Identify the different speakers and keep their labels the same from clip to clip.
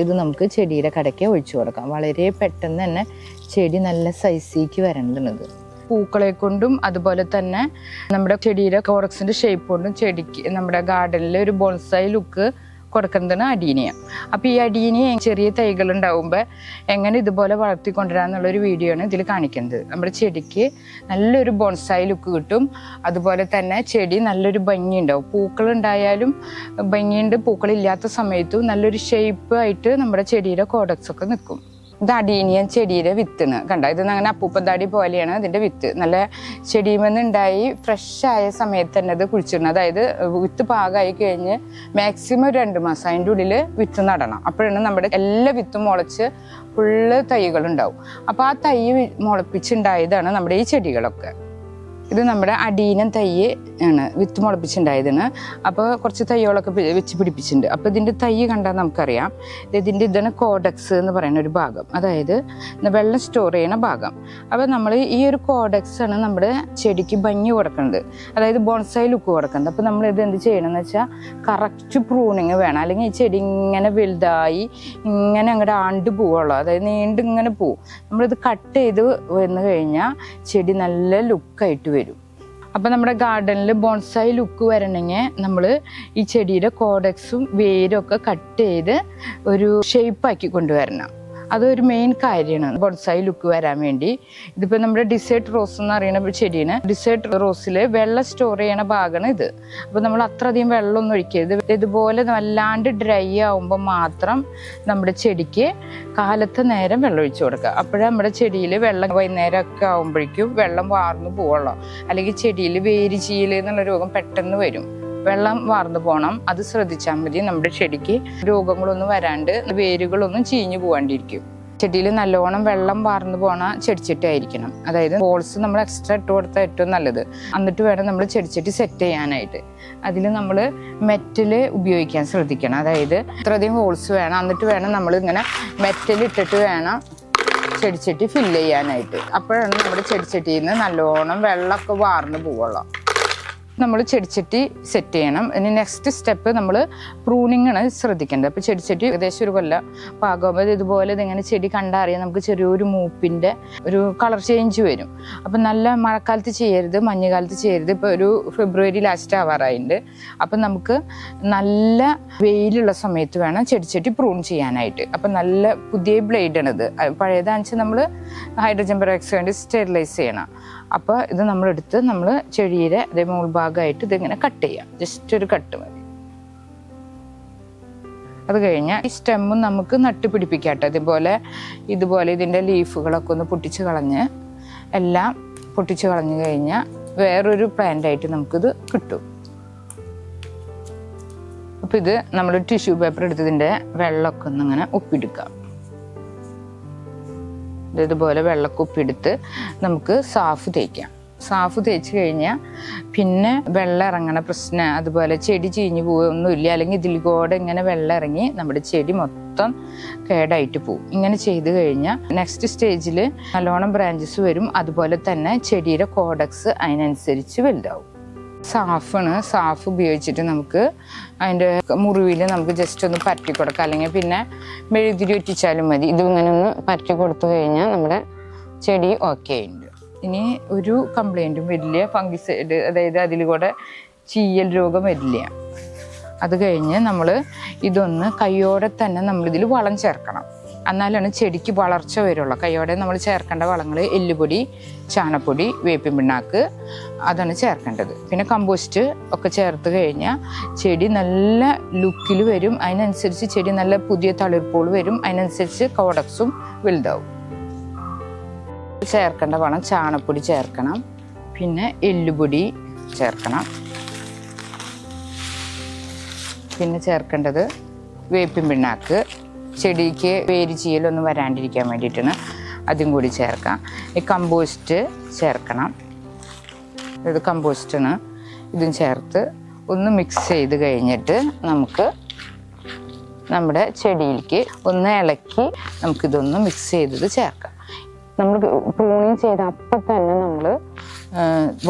Speaker 1: ഇത് നമുക്ക് ചെടിയുടെ കടയ്ക്ക് ഒഴിച്ചു കൊടുക്കാം. വളരെ പെട്ടെന്ന് തന്നെ ചെടി നല്ല സൈസിലേക്ക് വരേണ്ടത്. പൂക്കളെ കൊണ്ടും അതുപോലെ തന്നെ നമ്മുടെ ചെടിയുടെ കോറക്സിന്റെ ഷേപ്പ് കൊണ്ടും ചെടിക്ക് നമ്മുടെ ഗാർഡനിലെ ഒരു ബോൺസായി ലുക്ക് കൊടുക്കുന്നതാണ് അടീനിയ. അപ്പോൾ ഈ അടീനിയ ചെറിയ തൈകൾ ഉണ്ടാവുമ്പോൾ എങ്ങനെ ഇതുപോലെ വളർത്തിക്കൊണ്ടുവരാന്നുള്ള ഒരു വീഡിയോ ആണ് ഇതിൽ കാണിക്കുന്നത്. നമ്മുടെ ചെടിക്ക് നല്ലൊരു ബോൺസായി ലുക്ക് കിട്ടും. അതുപോലെ തന്നെ ചെടി നല്ലൊരു ഭംഗി ഉണ്ടാവും. പൂക്കൾ ഉണ്ടായാലും ഭംഗിയുണ്ട്. പൂക്കളില്ലാത്ത സമയത്തും നല്ലൊരു ഷേപ്പ് ആയിട്ട് നമ്മുടെ ചെടിയുടെ കോഡക്സ് ഒക്കെ നിൽക്കും. ഇത് അടീനിയൻ ചെടിയുടെ വിത്തിന് കണ്ട? ഇത് അങ്ങനെ അപ്പൂപ്പന്താടി പോലെയാണ് അതിന്റെ വിത്ത്. നല്ല ഉണ്ടായി ഫ്രഷ് ആയ സമയത്ത് തന്നെ അത് കുഴിച്ചിടണം അതായത് വിത്ത് പാകമായി കഴിഞ്ഞ് മാക്സിമം രണ്ട് മാസം അതിന്റെ ഉള്ളിൽ വിത്ത് നടണം. അപ്പോഴാണ് നമ്മുടെ എല്ലാ വിത്തും മുളച്ച് ഫുള്ള് തൈകളുണ്ടാവും. അപ്പോൾ ആ തൈ മുളപ്പിച്ചുണ്ടായതാണ് നമ്മുടെ ഈ ചെടികളൊക്കെ. ഇത് നമ്മുടെ അടീനം തൈ ആണ് വിത്ത് മുളപ്പിച്ചുണ്ടായതാണ് അപ്പോൾ കുറച്ച് തൈകളൊക്കെ വെച്ച് പിടിപ്പിച്ചിട്ടുണ്ട്. അപ്പോൾ ഇതിന്റെ തൈ കണ്ടാൽ നമുക്കറിയാം. ഇത് ഇതിന്റെ ഇതാണ് കോഡക്സ് എന്ന് പറയുന്ന ഒരു ഭാഗം. അതായത് വെള്ളം സ്റ്റോർ ചെയ്യുന്ന ഭാഗം. അപ്പോൾ നമ്മൾ ഈ ഒരു കോഡക്സ് ആണ് നമ്മുടെ ചെടിക്ക് ഭംഗി കൊടുക്കുന്നത്. അതായത് ബോൺസായി ലുക്ക് കൊടുക്കുന്നത്. അപ്പോൾ നമ്മൾ ഇത് എന്ത് ചെയ്യണമെന്ന് വെച്ചാൽ കറക്റ്റ് പ്രൂണിങ് വേണം. അല്ലെങ്കിൽ ഈ ചെടി ഇങ്ങനെ വലുതായി ഇങ്ങനെ അങ്ങോട്ട് ആണ്ട് പോവുള്ളൂ. അതായത് നീണ്ട് ഇങ്ങനെ പോവും. നമ്മളിത് കട്ട് ചെയ്ത് വന്നു കഴിഞ്ഞാൽ ചെടി നല്ല ലുക്കായിട്ട് വരും. അപ്പം നമ്മുടെ ഗാർഡനിൽ ബോൺസായി ലുക്ക് വരണമെങ്കിൽ നമ്മൾ ഈ ചെടിയുടെ കോഡക്സും വേരും ഒക്കെ കട്ട് ചെയ്ത് ഒരു ഷേപ്പാക്കി കൊണ്ടുവരണം. അതൊരു മെയിൻ കാര്യമാണ്. ബോൺസായി ലുക്ക് വരാൻ വേണ്ടി. ഇതിപ്പോൾ നമ്മുടെ ഡിസേർട്ട് റോസ് എന്ന് പറയുന്ന ചെടിയാണ് ഡിസേർട്ട് റോസിൽ വെള്ളം സ്റ്റോർ ചെയ്യണ ഭാഗമാണ് ഇത്. അപ്പോൾ നമ്മൾ അത്രയധികം വെള്ളമൊന്നും ഒഴിക്കരുത്. ഇതുപോലെ വല്ലാണ്ട് ഡ്രൈ ആവുമ്പോൾ മാത്രം നമ്മുടെ ചെടിക്ക് കാലത്ത് നേരം വെള്ളം ഒഴിച്ചു കൊടുക്കുക. അപ്പോഴേ നമ്മുടെ ചെടിയിൽ വെള്ളം വൈകുന്നേരം ഒക്കെ ആകുമ്പോഴേക്കും വെള്ളം വാർന്നു പോവുള്ളൂ. അല്ലെങ്കിൽ ചെടിയിൽ വേര് ചീയൽ എന്നുള്ള രോഗം പെട്ടെന്ന് വരും. വെള്ളം വാർന്നു പോകണം അത് ശ്രദ്ധിച്ചാൽ മതി നമ്മുടെ ചെടിക്ക്. രോഗങ്ങളൊന്നും വരാണ്ട് വേരുകളൊന്നും ചീഞ്ഞു പോകാണ്ടിരിക്കും ചെടിയിൽ നല്ലോണം വെള്ളം വാർന്നു പോണ ചെടിച്ചട്ടിയായിരിക്കണം. അതായത് ബോൾസ് നമ്മൾ എക്സ്ട്രാ ഇട്ട് കൊടുത്താൽ ഏറ്റവും നല്ലത്. എന്നിട്ട് വേണം നമ്മൾ ചെടിച്ചട്ടി സെറ്റ് ചെയ്യാനായിട്ട്. അതിൽ നമ്മൾ മെറ്റൽ ഉപയോഗിക്കാൻ ശ്രദ്ധിക്കണം. അതായത് ഇത്രയധികം ഹോൾസ് വേണം. എന്നിട്ട് വേണം നമ്മൾ ഇങ്ങനെ മെറ്റൽ ഇട്ടിട്ട് വേണം ചെടിച്ചട്ടി ഫില്ല് ചെയ്യാനായിട്ട്. അപ്പോഴാണ് നമ്മുടെ ചെടിച്ചട്ടിയിൽ നിന്ന് നല്ലോണം വെള്ളമൊക്കെ വാർന്നു പോവുള്ളൂ. നമ്മൾ ചെടിച്ചട്ടി സെറ്റ് ചെയ്യണം. ഇനി നെക്സ്റ്റ് സ്റ്റെപ്പ് നമ്മൾ പ്രൂണിങ് ആണ് ശ്രദ്ധിക്കേണ്ടത്. അപ്പോൾ ചെടിച്ചട്ടി ഏകദേശം ഒരു കൊല്ലം പാകുമ്പോൾ ഇതുപോലെ ഇതിങ്ങനെ ചെടി കണ്ടറിയാം നമുക്ക് ചെറിയൊരു മൂപ്പിന്റെ ഒരു കളർ ചേഞ്ച് വരും. അപ്പം നല്ല മഴക്കാലത്ത് ചെയ്യരുത് മഞ്ഞുകാലത്ത് ചെയ്യരുത്. ഇപ്പോൾ ഒരു ഫെബ്രുവരി ലാസ്റ്റ് ആവാറായിട്ടുണ്ട് അപ്പം നമുക്ക് നല്ല വെയിലുള്ള സമയത്ത് വേണം ചെടിച്ചട്ടി പ്രൂൺ ചെയ്യാനായിട്ട്. അപ്പം നല്ല പുതിയ ബ്ലേഡാണിത് പഴയതാണെന്ന് വെച്ചാൽ നമ്മൾ ഹൈഡ്രജൻ പെറോക്സൈഡ് സ്റ്റെറിലൈസ് ചെയ്യണം. അപ്പോൾ ഇത് നമ്മളെടുത്ത് നമ്മൾ ചെടിയുടെ അതേ മുൾഭാഗമായിട്ട് ഇതിങ്ങനെ കട്ട് ചെയ്യാം. ജസ്റ്റ് ഒരു കട്ട് മതി. അത് കഴിഞ്ഞാൽ ഈ സ്റ്റെമ്മും നമുക്ക് നട്ട് പിടിപ്പിക്കാട്ടോ ഇതുപോലെ ഇതുപോലെ ഇതിന്റെ ലീഫുകളൊക്കെ ഒന്ന് പൊട്ടിച്ച് കളഞ്ഞ് എല്ലാം പൊട്ടിച്ച് കളഞ്ഞു കഴിഞ്ഞാൽ വേറൊരു പ്ലാന്റായിട്ട് നമുക്കിത് കിട്ടും. അപ്പോൾ ഇത് നമ്മൾ ടിഷ്യൂ പേപ്പർ എടുത്തതിന്റെ വെള്ളമൊക്കെ ഒന്ന് ഇങ്ങനെ ഒപ്പിയെടുക്കാം ഇതുപോലെ വെള്ളക്കുപ്പി എടുത്ത് നമുക്ക് സാഫ് തേക്കാം. സാഫ് തേച്ച് കഴിഞ്ഞാൽ പിന്നെ വെള്ളം ഇറങ്ങണ പ്രശ്നം അതുപോലെ ചെടി ചീഞ്ഞു പോവുകയൊന്നുമില്ല. അല്ലെങ്കിൽ ഇതിൽ കൂടെ ഇങ്ങനെ വെള്ളം ഇറങ്ങി നമ്മുടെ ചെടി മൊത്തം കേടായിട്ട് പോകും ഇങ്ങനെ ചെയ്ത് കഴിഞ്ഞാൽ നെക്സ്റ്റ് സ്റ്റേജിൽ നല്ലോണം ബ്രാഞ്ചസ് വരും. അതുപോലെ തന്നെ ചെടിയുടെ കോഡക്സ് അതിനനുസരിച്ച് വലുതാവും. സാഫാണ്. സാഫ് ഉപയോഗിച്ചിട്ട് നമുക്ക് അതിന്റെ മുറിവിൽ നമുക്ക് ജസ്റ്റ് ഒന്ന് പറ്റി കൊടുക്കാം. അല്ലെങ്കിൽ പിന്നെ മെഴുതിരി ഒറ്റിച്ചാലും മതി. ഇതിങ്ങനെ ഒന്ന് പറ്റി കൊടുത്തു കഴിഞ്ഞാൽ നമ്മുടെ ചെടി ഓക്കെ ഉണ്ട്. ഇനി ഒരു കംപ്ലൈന്റും വരില്ല. ഫംഗിസൈഡ് അതായത് അതിൽ കൂടെ ചീയൽ രോഗം വരില്ല. അത് കഴിഞ്ഞ് നമ്മൾ ഇതൊന്ന് കൈയോടെ തന്നെ നമ്മളിതിൽ വളം ചേർക്കണം. എന്നാലാണ് ചെടിക്ക് വളർച്ച വരുള്ളൂ. കൈയോടെ നമ്മൾ ചേർക്കേണ്ട വളങ്ങൾ എല്ലുപൊടി ചാണപ്പൊടി വേപ്പിൻ പിണ്ണാക്ക് അതാണ് ചേർക്കേണ്ടത്. പിന്നെ കമ്പോസ്റ്റ് ഒക്കെ ചേർത്ത് കഴിഞ്ഞാൽ ചെടി നല്ല ലുക്കിൽ വരും. അതിനനുസരിച്ച് ചെടി നല്ല പുതിയ തളിർപ്പോൾ വരും. അതിനനുസരിച്ച് കോഡക്സും വലുതാവും. ചേർക്കേണ്ട വളം ചാണപ്പൊടി ചേർക്കണം. പിന്നെ എല്ലുപൊടി ചേർക്കണം. പിന്നെ ചേർക്കേണ്ടത് വേപ്പിൻ പിണ്ണാക്ക് ചെടിക്ക് വേര് ചീലൊന്നും വരാണ്ടിരിക്കാൻ വേണ്ടിയിട്ടാണ് അതും കൂടി ചേർക്കാം. ഈ കമ്പോസ്റ്റ് ചേർക്കണം. ഇത് കമ്പോസ്റ്റാണ് ഇതും ചേർത്ത് ഒന്ന് മിക്സ് ചെയ്ത് കഴിഞ്ഞിട്ട് നമുക്ക് നമ്മുടെ ചെടിയിലേക്ക് ഒന്ന് ഇളക്കി നമുക്കിതൊന്ന് മിക്സ് ചെയ്തത് ചേർക്കാം. നമ്മൾ പ്രൂണിങ് ചെയ്ത അപ്പം തന്നെ നമ്മൾ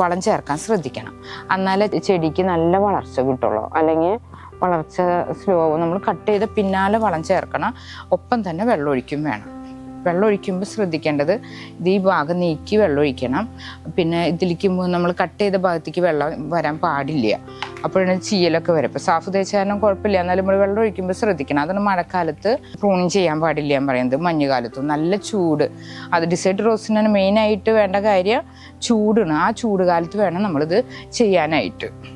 Speaker 1: വളം ചേർക്കാൻ ശ്രദ്ധിക്കണം. എന്നാലേ ചെടിക്ക് നല്ല വളർച്ച കിട്ടുള്ളൂ. അല്ലെങ്കിൽ വളർച്ച സ്ലോ നമ്മൾ കട്ട് ചെയ്ത പിന്നാലെ വളം ചേർക്കണം. ഒപ്പം തന്നെ വെള്ളം ഒഴിക്കും വേണം. വെള്ളം ഒഴിക്കുമ്പോൾ ശ്രദ്ധിക്കേണ്ടത് ഇത് ഈ ഭാഗം നീക്കി വെള്ളം ഒഴിക്കണം പിന്നെ ഇതിലേക്ക് നമ്മൾ കട്ട് ചെയ്ത ഭാഗത്തേക്ക് വെള്ളം വരാൻ പാടില്ല. അപ്പോഴാണ് ചീയലൊക്കെ വരും. ഇപ്പോൾ സാഫ് തേച്ചാലും കുഴപ്പമില്ല. എന്നാലും നമ്മൾ വെള്ളം ഒഴിക്കുമ്പോൾ ശ്രദ്ധിക്കണം. അതാണ് മഴക്കാലത്ത് പ്രൂണിങ് ചെയ്യാൻ പാടില്ല എന്ന് പറയുന്നത്. മഞ്ഞുകാലത്തും നല്ല ചൂട്. അത് ഡിസൈഡ് റോസിനാണ് മെയിനായിട്ട് വേണ്ട കാര്യം ചൂടാണ്. ആ ചൂട് കാലത്ത് വേണം നമ്മളിത് ചെയ്യാനായിട്ട്.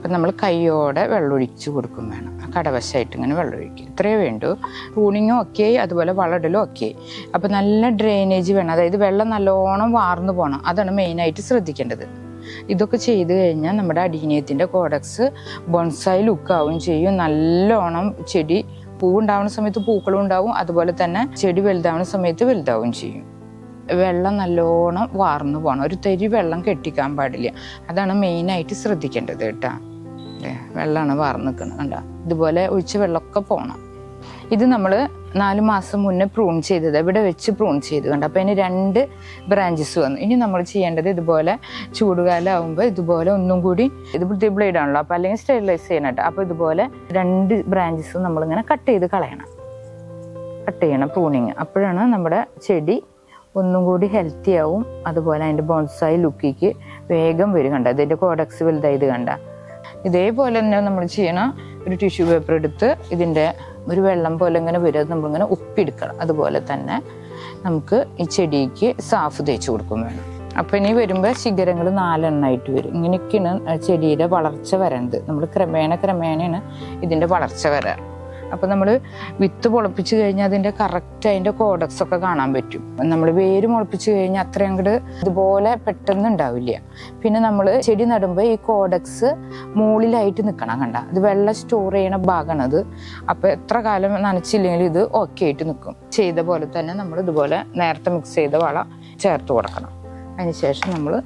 Speaker 1: അപ്പം നമ്മൾ കൈയോടെ വെള്ളമൊഴിച്ച് കൊടുക്കും വേണം. കടവശമായിട്ട് ഇങ്ങനെ വെള്ളമൊഴിക്കും ഇത്രയേ വേണ്ടൂ. പ്രൂണിങ്ങും ഒക്കെ അതുപോലെ വളടലും ഒക്കെ അപ്പോൾ നല്ല ഡ്രെയിനേജ് വേണം. അതായത് വെള്ളം നല്ലോണം വാർന്നു പോകണം അതാണ് മെയിനായിട്ട് ശ്രദ്ധിക്കേണ്ടത്. ഇതൊക്കെ ചെയ്തു കഴിഞ്ഞാൽ നമ്മുടെ അടീനിയത്തിന്റെ കോഡക്സ് ബോൺസായി ലുക്കാവും ചെയ്യും. നല്ലോണം ചെടി പൂവുണ്ടാവുന്ന സമയത്ത് പൂക്കളും ഉണ്ടാവും. അതുപോലെ തന്നെ ചെടി വലുതാവുന്ന സമയത്ത് വലുതാവും ചെയ്യും. വെള്ളം നല്ലോണം വാർന്നു പോകണം ഒരു തരി വെള്ളം കെട്ടിക്കാൻ പാടില്ല. അതാണ് മെയിനായിട്ട് ശ്രദ്ധിക്കേണ്ടത് കേട്ടോ. ദേ, വെള്ളമാണ് വാർന്ന് നിൽക്കുന്നത് കണ്ട? ഇതുപോലെ ഒഴിച്ച് വെള്ളമൊക്കെ പോകണം ഇത് നമ്മൾ നാല് മാസം മുന്നേ പ്രൂൺ ചെയ്തത് ഇവിടെ വെച്ച് പ്രൂൺ ചെയ്ത് കണ്ട? അപ്പോൾ അതിന് രണ്ട് ബ്രാഞ്ചസ് വന്നു. ഇനി നമ്മൾ ചെയ്യേണ്ടത് ഇതുപോലെ ചൂടുകാലം ആകുമ്പോൾ ഇതുപോലെ ഒന്നും കൂടി ഇത് ബ്ലേഡ് ആണല്ലോ അപ്പോൾ അല്ലെങ്കിൽ സ്റ്റെറിലൈസ് ചെയ്യണട്ടോ അപ്പോൾ ഇതുപോലെ രണ്ട് ബ്രാഞ്ചസ് നമ്മളിങ്ങനെ കട്ട് ചെയ്ത് കളയണം. കട്ട് ചെയ്യണം പ്രൂണിങ് അപ്പോഴാണ് നമ്മുടെ ചെടി ഒന്നും കൂടി ഹെൽത്തി ആവും. അതുപോലെ അതിന്റെ ബോൺസായി ലുക്കിക്ക് വേഗം വരും കണ്ട? ഇതിന്റെ കോഡക്സ് വലുതായത് കണ്ട? ഇതേപോലെ തന്നെ നമ്മൾ ചെയ്യണം ഒരു ടിഷ്യൂ പേപ്പർ എടുത്ത് ഇതിന്റെ ഒരു വെള്ളം പോലെ ഇങ്ങനെ വരും. അത് നമ്മളിങ്ങനെ ഉപ്പിയെടുക്കണം. അതുപോലെ തന്നെ നമുക്ക് ഈ ചെടിക്ക് സാഫ് തേച്ച് കൊടുക്കും. വേണം അപ്പം ഇനി വരുമ്പോൾ ശിഖരങ്ങൾ നാലെണ്ണമായിട്ട് വരും. ഇങ്ങനെയൊക്കെയാണ് ചെടിയുടെ വളർച്ച വരേണ്ടത്. നമ്മൾ ക്രമേണ ക്രമേണയാണ് ഇതിന്റെ വളർച്ച വരാറ് അപ്പം നമ്മൾ വിത്ത് മുളപ്പിച്ച് കഴിഞ്ഞാൽ അതിന്റെ കറക്റ്റ് അതിന്റെ കോഡക്സ് ഒക്കെ കാണാൻ പറ്റും. നമ്മൾ വേര് മുളപ്പിച്ച് കഴിഞ്ഞാൽ അത്ര അങ്ങോട്ട് ഇതുപോലെ പെട്ടെന്ന് ഉണ്ടാവില്ല പിന്നെ നമ്മൾ ചെടി നടുമ്പോൾ ഈ കോഡക്സ് മുകളിലായിട്ട് നിൽക്കണം കണ്ട. ഇത് വെള്ളം സ്റ്റോർ ചെയ്യണ ഭാഗമാണ് അത്. അപ്പോൾ എത്ര കാലം നനച്ചില്ലെങ്കിൽ ഇത് ഓക്കെ ആയിട്ട് നിൽക്കും ചെയ്ത പോലെ തന്നെ നമ്മൾ ഇതുപോലെ നേരത്തെ മിക്സ് ചെയ്ത വളം ചേർത്ത് കൊടുക്കണം. അതിനുശേഷം നമ്മൾ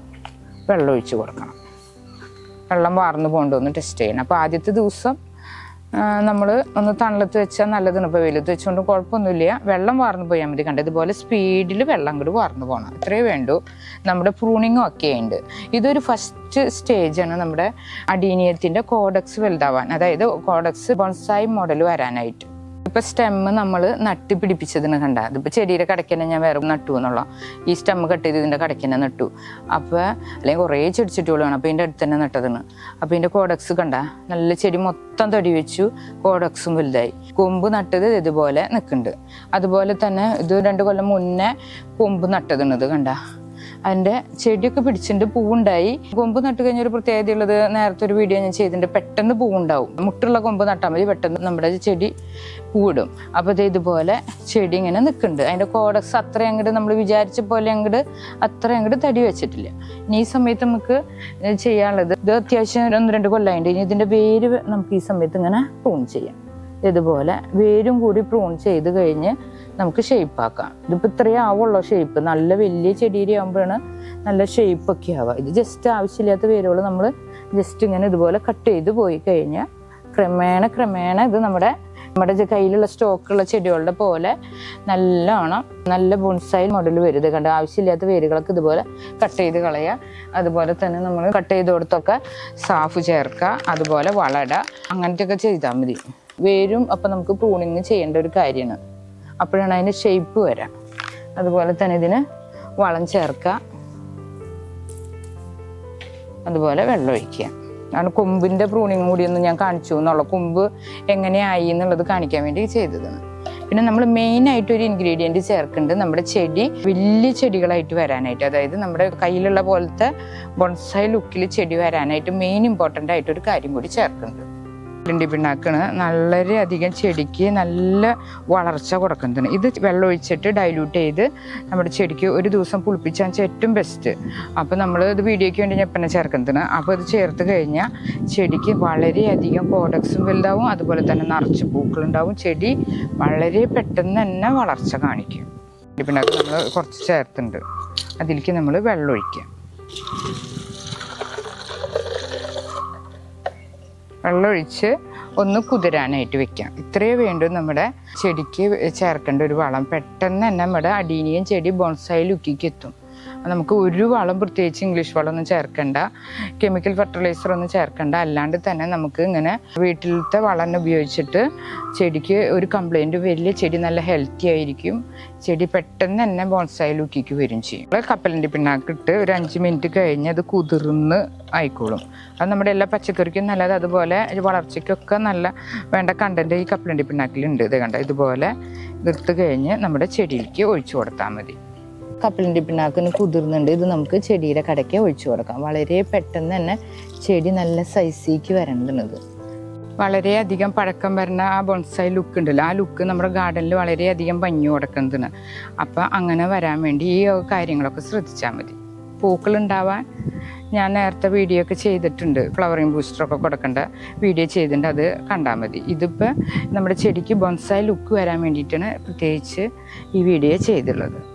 Speaker 1: വെള്ളം ഒഴിച്ച് കൊടുക്കണം. വെള്ളം വാർന്നു പോകണ്ടോന്ന് ടെസ്റ്റ് ചെയ്യണം. അപ്പോൾ ആദ്യത്തെ ദിവസം നമ്മൾ ഒന്ന് തണലത്ത് വെച്ചാൽ നല്ലതാണ്. ഇപ്പോൾ വെയിലത്ത് വെച്ചുകൊണ്ട് കുഴപ്പമൊന്നുമില്ല വെള്ളം വാർന്നു പോയാൽ മതി. കണ്ടത് ഇതുപോലെ സ്പീഡിൽ വെള്ളം കൂടി വാർന്നു പോകണം ഇത്രയേ വേണ്ടൂ. നമ്മുടെ പ്രൂണിങ്ങും ഒക്കെ ഉണ്ട് ഇതൊരു ഫസ്റ്റ് സ്റ്റേജാണ് നമ്മുടെ അടീനിയത്തിന്റെ കോഡക്സ് വലുതാവാൻ. അതായത് കോഡക്സ് ബോൺസായി മോഡൽ വരാനായിട്ട്. ഇപ്പൊ സ്റ്റെമ്മ് നമ്മൾ നട്ട് പിടിപ്പിച്ചതിന് കണ്ട. അതിപ്പോ ചെടിയുടെ കടക്കന്നെ ഞാൻ വേറെ നട്ടു എന്നുള്ള. ഈ സ്റ്റെമ്മ് കട്ട് ചെയ്ത് ഇതിന്റെ കടക്കന്നെ നട്ടു. അപ്പൊ അല്ലെങ്കിൽ കുറേ ചെടിച്ചട്ടികളാണ് അപ്പൊ ഇതിന്റെ അടുത്ത് തന്നെ നട്ടതാണ്. അപ്പൊ ഇതിന്റെ കോഡക്സ് കണ്ട. നല്ല ചെടി മൊത്തം തൊടി വെച്ചു. കോഡക്സും വലുതായി. കൊമ്പ് നട്ടത് ഇതുപോലെ നിൽക്കുന്നുണ്ട് അതുപോലെ തന്നെ ഇത് രണ്ട് കൊല്ലം മുന്നേ കൊമ്പ് നട്ടതുണ്ട് കണ്ട. അതിന്റെ ചെടിയൊക്കെ പിടിച്ചിട്ട് പൂവുണ്ടായി. കൊമ്പ് നട്ട് കഴിഞ്ഞ ഒരു പ്രത്യേകതയുള്ളത് നേരത്തെ ഒരു വീഡിയോ ഞാൻ ചെയ്തിട്ടുണ്ട് പെട്ടെന്ന് പൂവുണ്ടാവും. മുട്ടുള്ള കൊമ്പ് നട്ടാൽ മതി പെട്ടെന്ന് നമ്മുടെ ചെടി പൂവിടും. അപ്പോൾ ഇത് ഇതുപോലെ ചെടി ഇങ്ങനെ നിൽക്കുന്നുണ്ട്. അതിന്റെ കോഡക്സ് അത്ര അങ്ങോട്ട് നമ്മൾ വിചാരിച്ച പോലെ അങ്ങോട്ട് അത്ര അങ്ങോട്ട് തടി വെച്ചിട്ടില്ല. ഇനി ഈ സമയത്ത് നമുക്ക് ചെയ്യാനുള്ളത് ഇത് അത്യാവശ്യം ഒന്ന് രണ്ട് കൊല്ലമായിട്ട് ഇനി ഇതിന്റെ പേര് നമുക്ക് ഈ സമയത്ത് ഇങ്ങനെ പ്രൂൺ ചെയ്യാം. ഇതുപോലെ വേരും കൂടി പ്രൂൺ ചെയ്ത് കഴിഞ്ഞ് നമുക്ക് ഷേപ്പാക്കാം ഇതിപ്പോൾ ഇത്രയേ ആവുള്ളൂ ഷേപ്പ് നല്ല വലിയ ചെടിയുടെ ആകുമ്പോഴാണ് നല്ല ഷേപ്പൊക്കെ ആവുക. ഇത് ജസ്റ്റ് ആവശ്യമില്ലാത്ത വേരുകൾ നമ്മൾ ജസ്റ്റ് ഇങ്ങനെ ഇതുപോലെ കട്ട് ചെയ്ത് പോയി കഴിഞ്ഞാൽ ക്രമേണ ക്രമേണ ഇത് നമ്മുടെ നമ്മുടെ കയ്യിലുള്ള സ്റ്റോക്കുള്ള ചെടികളുടെ പോലെ നല്ലോണം നല്ല ബോൺസായി മോഡൽ വരുത് കണ്ട് ആവശ്യമില്ലാത്ത വേരുകളൊക്കെ ഇതുപോലെ കട്ട് ചെയ്ത് കളയുക. അതുപോലെ തന്നെ നമ്മൾ കട്ട് ചെയ്ത് കൊടുത്തൊക്കെ സാഫ് ചേർക്കുക. അതുപോലെ വളട. അങ്ങനത്തെയൊക്കെ ചെയ്താൽ മതി. വേരും. അപ്പം നമുക്ക് പ്രൂണിങ് ചെയ്യേണ്ട ഒരു കാര്യമാണ്. അപ്പോഴാണ് അതിന്റെ ഷേപ്പ് വരാം. അതുപോലെ തന്നെ ഇതിന് വളം ചേർക്കുക അതുപോലെ വെള്ളം ഒഴിക്കുക. ആണ് കൊമ്പിന്റെ പ്രൂണിങ് കൂടി ഒന്ന് ഞാൻ കാണിച്ചു എന്നുള്ള കൊമ്പ് എങ്ങനെയായി എന്നുള്ളത് കാണിക്കാൻ വേണ്ടി ചെയ്തതാണ് പിന്നെ നമ്മൾ മെയിൻ ആയിട്ട് ഒരു ഇൻഗ്രീഡിയന്റ് ചേർക്കുന്നുണ്ട്. നമ്മുടെ ചെടി വലിയ ചെടികളായിട്ട് വരാനായിട്ട്. അതായത് നമ്മുടെ കയ്യിലുള്ള പോലത്തെ ബോൺസായി ലുക്കിൽ ചെടി വരാനായിട്ട് മെയിൻ ഇമ്പോർട്ടന്റ് ആയിട്ടൊരു കാര്യം കൂടി ചേർക്കുന്നുണ്ട്. ഇരണ്ടി പിണ്ണാക്കാണ്. വളരെയധികം ചെടിക്ക് നല്ല വളർച്ച കൊടുക്കുന്നതാണ്. ഇത് വെള്ളം ഒഴിച്ചിട്ട് ഡൈല്യൂട്ട് ചെയ്ത് നമ്മുടെ ചെടിക്ക് ഒരു ദിവസം പുളിപ്പിച്ചാൽ ഏറ്റവും ബെസ്റ്റ് അപ്പോൾ നമ്മൾ ഇത് വീഡിയോയ്ക്ക് വേണ്ടി ഞാൻ പിന്നെ ചേർക്കുന്നതാണ്. അപ്പോൾ ഇത് ചേർത്ത് കഴിഞ്ഞാൽ ചെടിക്ക് വളരെയധികം പ്രോഡക്ട്സും വലുതാവും. അതുപോലെ തന്നെ നിറച്ച് പൂക്കളുണ്ടാവും ചെടി വളരെ പെട്ടെന്ന് തന്നെ വളർച്ച കാണിക്കും. പിണ്ണാക്ക് നമ്മൾ കുറച്ച് ചേർത്തുണ്ട് അതിലേക്ക് നമ്മൾ വെള്ളം ഒഴിക്കുക വെള്ളമൊഴിച്ച് ഒന്ന് കുതിരാനായിട്ട് വെക്കാം. ഇത്രയേ വേണ്ടൂ നമ്മുടെ ചെടിക്ക് ചേർക്കേണ്ട ഒരു വളം. പെട്ടെന്ന് തന്നെ നമ്മുടെ അടീനിയും ചെടി ബോൺസായി ലുക്കിക്ക് എത്തും. നമുക്ക് ഒരു വളം പ്രത്യേകിച്ച് ഇംഗ്ലീഷ് വളമൊന്നും ചേർക്കണ്ട. കെമിക്കൽ ഫെർട്ടിലൈസർ ഒന്നും ചേർക്കണ്ട. അല്ലാണ്ട് തന്നെ നമുക്ക് ഇങ്ങനെ വീട്ടിലത്തെ വളം ഉപയോഗിച്ചിട്ട് ചെടിക്ക് ഒരു കംപ്ലൈന്റ് വലിയ ചെടി നല്ല ഹെൽത്തി ആയിരിക്കും. ചെടി പെട്ടെന്ന് തന്നെ ബോൺസായി ലുക്കിക്ക് വരും ചെയ്യും. കപ്പലിന്റെ പിണ്ണാക്കിട്ട് ഒരു അഞ്ച് മിനിറ്റ് കഴിഞ്ഞ് അത് കുതിർന്ന് ആയിക്കോളും. അത് നമ്മുടെ എല്ലാ പച്ചക്കറിക്കും നല്ലത്. അതുപോലെ വളർച്ചയ്ക്കൊക്കെ നല്ല വേണ്ട കണ്ടന്റ് ഈ കപ്പലിന്റെ പിണ്ണാക്കിലുണ്ട്. ഇത് കണ്ട? ഇതുപോലെ ഇതെടുത്ത് കഴിഞ്ഞ് നമ്മുടെ ചെടിയിലേക്ക് ഒഴിച്ചു കൊടുത്താൽ മതി. കപ്പലിന്റെ പിണ്ണാക്കിന് കുതിർന്നുണ്ട് ഇത് നമുക്ക് ചെടിയുടെ കടയ്ക്ക് ഒഴിച്ചു കൊടുക്കാം. വളരെ പെട്ടെന്ന് തന്നെ ചെടി നല്ല സൈസിലേക്ക് വരേണ്ടത് വളരെയധികം പഴക്കം വരുന്ന ആ ബോൺസായി ലുക്ക് ഉണ്ടല്ലോ. ആ ലുക്ക് നമ്മുടെ ഗാർഡനിൽ വളരെയധികം ഭംഗി കൊടുക്കുന്നതാണ്. അപ്പം അങ്ങനെ വരാൻ വേണ്ടി ഈ കാര്യങ്ങളൊക്കെ ശ്രദ്ധിച്ചാൽ മതി. പൂക്കൾ ഉണ്ടാവാൻ ഞാൻ നേരത്തെ വീഡിയോ ഒക്കെ ചെയ്തിട്ടുണ്ട്. ഫ്ലവറിങ് ബൂസ്റ്ററൊക്കെ കൊടുക്കേണ്ട വീഡിയോ ചെയ്തിട്ടുണ്ട്. അത് കണ്ടാൽ മതി. ഇതിപ്പോൾ നമ്മുടെ ചെടിക്ക് ബോൺസായി ലുക്ക് വരാൻ വേണ്ടിയിട്ടാണ് പ്രത്യേകിച്ച് ഈ വീഡിയോ ചെയ്തിട്ടുള്ളത്.